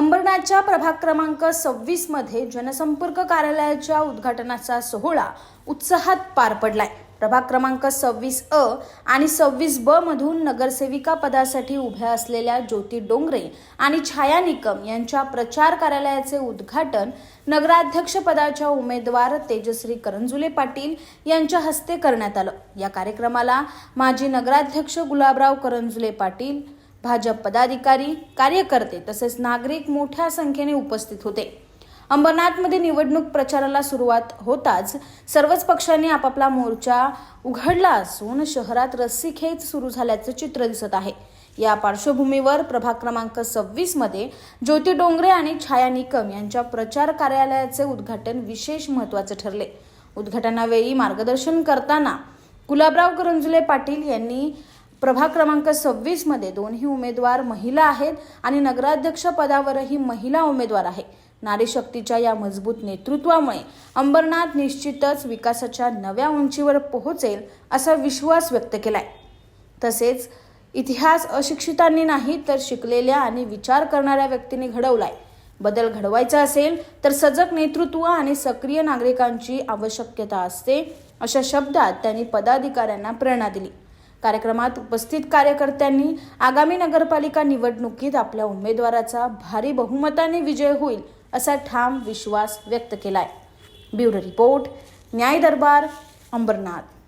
अंबरनाथच्या प्रभाग क्रमांक सव्वीसमध्ये जनसंपर्क कार्यालयाच्या उद्घाटनाचा सोहळा उत्साहात पार पडलाय. प्रभाग क्रमांक सव्वीस अ आणि सव्वीस ब मधून नगरसेविका पदासाठी उभ्या असलेल्या ज्योती डोंगरे आणि छाया निकम यांच्या प्रचार कार्यालयाचे उद्घाटन नगराध्यक्ष पदाच्या उमेदवार तेजश्री करंजुले पाटील यांच्या हस्ते करण्यात आलं. या कार्यक्रमाला माजी नगराध्यक्ष गुलाबराव करंजुले पाटील भाजप पदाधिकारी कार्यकर्ते तसेच नागरिक मोठ्या संख्येने उपस्थित होते. अंबरनाथमध्ये निवडणूक प्रचाराला सुरुवात होताच सर्वच पक्षांनी आपापला मोर्चा उघडला असून शहरात रस्सीखेच सुरू झाल्याचं चित्र दिसत आहे. या पार्श्वभूमीवर प्रभाग क्रमांक सव्वीसमध्ये ज्योती डोंगरे आणि छाया निकम यांच्या प्रचार कार्यालयाचे उद्घाटन विशेष महत्त्वाचे ठरले. उद्घाटनावेळी मार्गदर्शन करताना गुलाबराव करंजुले पाटील यांनी प्रभाग क्रमांक सव्वीसमध्ये दोन्ही उमेदवार महिला आहेत आणि नगराध्यक्ष पदावरही महिला उमेदवार आहे. नारी शक्तीच्या या मजबूत नेतृत्वामुळे अंबरनाथ निश्चितच विकासाच्या नव्या उंचीवर पोहोचेल असा विश्वास व्यक्त केलाय. तसेच इतिहास अशिक्षितांनी नाही तर शिकलेल्या आणि विचार करणाऱ्या व्यक्तींनी घडवलाय. बदल घडवायचा असेल तर सजग नेतृत्व आणि सक्रिय नागरिकांची आवश्यकता असते अशा शब्दात त्यांनी पदाधिकाऱ्यांना प्रेरणा दिली. कार्यक्रमात उपस्थित कार्यकर्त्यांनी आगामी नगरपालिका निवडणुकीत आपल्या उमेदवाराचा भारी बहुमताने विजय होईल असा ठाम विश्वास व्यक्त केलाय. ब्युरो रिपोर्ट न्याय दरबार अंबरनाथ.